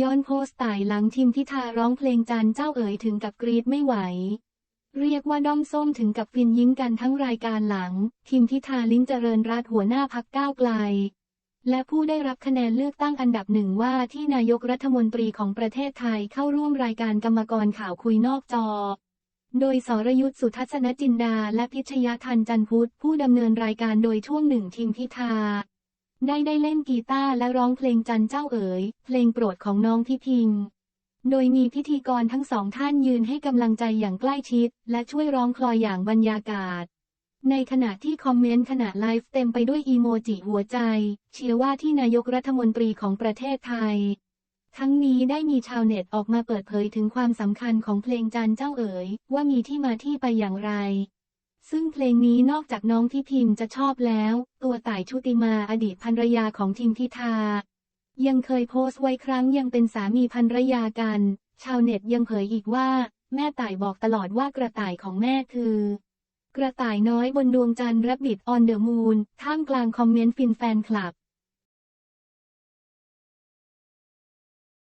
ย้อนโพสต์ต่ายหลังทิมพิธาร้องเพลงจันเจ้าเอ๋ยถึงกับกรีดไม่ไหว เรียกว่าด้อมส้มถึงกับฟินยิ้มกันทั้งรายการหลัง ทิมพิธาลิ้มเจริญรัตหัวหน้าพักก้าวไกล และผู้ได้รับคะแนนเลือกตั้งอันดับหนึ่งว่าที่นายกรัฐมนตรีของประเทศไทยเข้าร่วมรายการกรรมกรข่าวคุยนอกจอ โดยสรยุทธสุทัศนจินดา และพิชยาทันจันพุทธผู้ดำเนินรายการโดยช่วงหนึ่งทิมพิธา ได้ได้เล่นกีตาร์และร้องเพลงจันเจ้าเอ๋ย เพลงโปรดของน้องพี่พิง โดยมีพิธีกรทั้งสองท่านยืนให้กำลังใจอย่างใกล้ชิด และช่วยร้องคลอยอย่างบรรยากาศ ในขณะที่คอมเมนต์ขณะไลฟ์เต็มไปด้วยอีโมจิหัวใจ เชียร์ว่าที่นายกรัฐมนตรีของประเทศไทย ทั้งนี้ได้มีชาวเน็ตออกมาเปิดเผยถึงความสำคัญของเพลงจันเจ้าเอ๋ย ว่ามีที่มาที่ไปอย่างไร ซึ่งเพลงนี้นอกจากน้องที่พิมจะชอบแล้ว ตัวต่ายชุติมาอดีตภรรยาของทิมพิธา ยังเคยโพสต์ไว้ครั้งยังเป็นสามีภรรยากัน ชาวเน็ตยังเผยอีกว่า แม่ต่ายบอกตลอดว่ากระต่ายของแม่คือ กระต่ายน้อยบนดวงจันทร์รับบิดออนเดอะมูนท่ามกลางคอมเมนต์ฟินแฟนคลับ